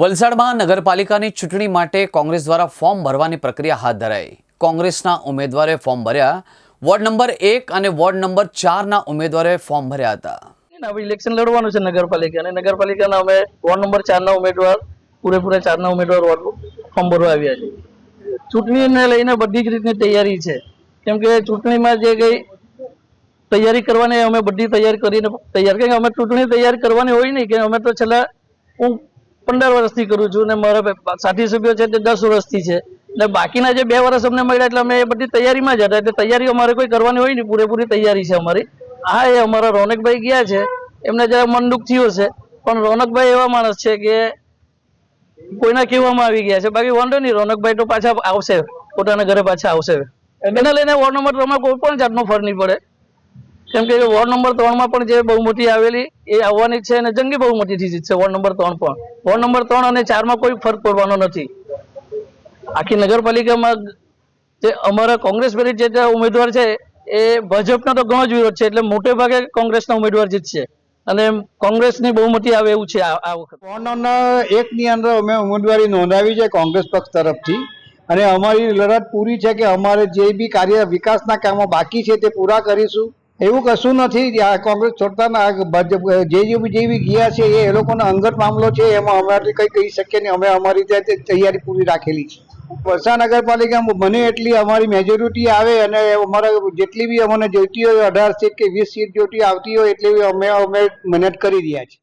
વલસાડમાં નગરપાલિકાની ચૂંટણી માટે કોંગ્રેસ દ્વારા ફોર્મ ભરવાની પ્રક્રિયા હાથ ધરાઈ. કોંગ્રેસના ઉમેદવારે ફોર્મ ભર્યા. વોર્ડ નંબર એક અને વોર્ડ નંબર ચારના ઉમેદવારે ફોર્મ ભર્યા હતા. ઇલેક્શન લડવાનું છે નગરપાલિકા અને નગરપાલિકાના અમે વોર્ડ નંબર ચારના ઉમેદવાર, પૂરેપૂરા ચારના ઉમેદવાર વોર્ડ ફોર્મ ભરવા આવ્યા છે. ચૂંટણીને લઈને બધી જ રીતની તૈયારી છે. કેમ કે ચૂંટણીમાં જે કઈ તૈયારી કરવાની અમે બધી તૈયારી કરીને તૈયાર. કે અમે ચૂંટણી તૈયાર કરવાની હોય નહીં, કે અમે તો છેલ્લા હું પંદર વર્ષથી કરું છું ને મારા સાથી સભ્યો છે તે દસ વર્ષથી છે. ને બાકીના જે બે વર્ષ અમને મળ્યા એટલે અમે એ બધી તૈયારીમાં જ હતા. એટલે તૈયારી અમારે કોઈ કરવાની હોય નહીં. પૂરેપૂરી તૈયારી છે અમારી. હા એ અમારા રોનકભાઈ ગયા છે. એમને જરા મન દુઃખ થયું છે પણ રોનકભાઈ એવા માણસ છે કે કોઈના કહેવામાં આવી ગયા છે. બાકી વાંધો નહીં રોનકભાઈ તો પાછા આવશે. પોતાના ઘરે પાછા આવશે. એને લઈને વોર્ડ નંબર કોઈ પણ જાતનો ફર નહીં પડે. કેમ કે વોર્ડ નંબર ત્રણમાં પણ જે બહુમતી આવેલી, એ આવવાની છે અને જંગી બહુમતીથી જીતશે વોર્ડ નંબર ત્રણ પણ. વોર્ડ નંબર ત્રણ અને ચારમાં કોઈ ફરક પડવાનો નથી. આખી નગરપાલિકામાં જે અમારા કોંગ્રેસ પેરી જે ઉમેદવાર છે, એ ભાજપનો તો ઘણો જ વિરોધ છે, એટલે મોટે ભાગે કોંગ્રેસના ઉમેદવાર જીતશે અને કોંગ્રેસની બહુમતી આવે એવું છે આ આ વખત. વોર્ડ નંબર એકની અંદર અમે ઉમેદવારી નોંધાવી છે કોંગ્રેસ પક્ષ તરફથી. અને અમારી લડત પૂરી છે કે અમારે જે બી કાર્ય વિકાસના કામો બાકી છે તે પૂરા કરીશું. એવું કશું નથી આ કોંગ્રેસ છોડતા ના જે જે બી જે બી ગયા છે, એ લોકોનો અંગત મામલો છે, એમાં અમારે કંઈ કહી શકીએ નહીં. અમે અમારી રીતે તૈયારી પૂરી રાખેલી છે. વલસાડ નગરપાલિકામાં મને એટલી અમારી મેજોરિટી આવે અને અમારે જેટલી બી અમને જોઈતી હોય, અઢાર સીટ કે વીસ સીટ જોઈતી આવતી હોય, એટલી બી અમે અમે મહેનત કરી રહ્યા છીએ.